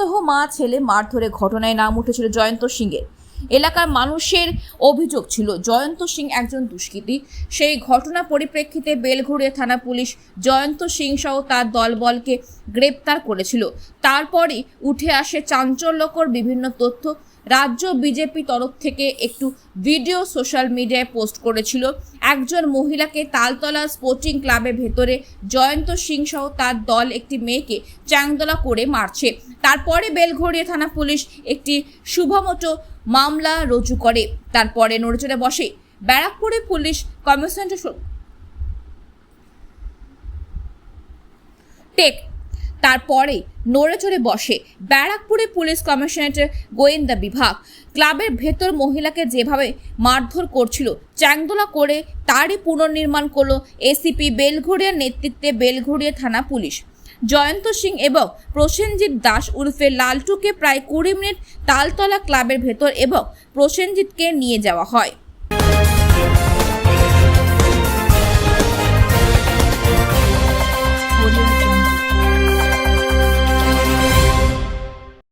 দেহ মা, ছেলে মারধরে ঘটনায় নাম উঠেছিল জয়ন্ত সিংয়ের। এলাকার মানুষের অভিযোগ ছিল, জয়ন্ত সিং একজন দুষ্কৃতী। সেই ঘটনা পরিপ্রেক্ষিতে বেলঘড়িয়া থানা পুলিশ জয়ন্ত সিং সহ তার দলবলকে গ্রেপ্তার করেছিল। তারপরই উঠে আসে চাঞ্চল্যকর বিভিন্ন তথ্য। রাজ্য বিজেপি তরফ থেকে একটু ভিডিও সোশ্যাল মিডিয়ায় পোস্ট করেছিল। একজন মহিলাকে তালতলা স্পোর্টিং ক্লাবের ভেতরে জয়ন্ত সিং সহ তার দল একটি মেয়েকে চ্যাংদোলা করে মারছে। তারপরে বেলঘড়িয়া থানা পুলিশ একটি শুভমতো মামলা রুজু করে। তারপরে নড়েচড়ে বসে ব্যারাকপুরে পুলিশ কমিশনার টেক তারপরে নড়ে চড়ে বসে ব্যারাকপুরে পুলিশ কমিশনারেটের গোয়েন্দা বিভাগ। ক্লাবের ভেতর মহিলাকে যেভাবে মারধর করছিল, চ্যাংদোলা করে তারই পুনর্নির্মাণ করল এসিপি বেলঘড়িয়ার নেতৃত্বে বেলঘড়িয়া থানা পুলিশ। জয়ন্ত সিং এবং প্রসেনজিৎ দাস উর্ফে লালটুকে প্রায় কুড়ি মিনিট তালতলা ক্লাবের ভেতর এবং প্রসেনজিৎকে নিয়ে যাওয়া হয়।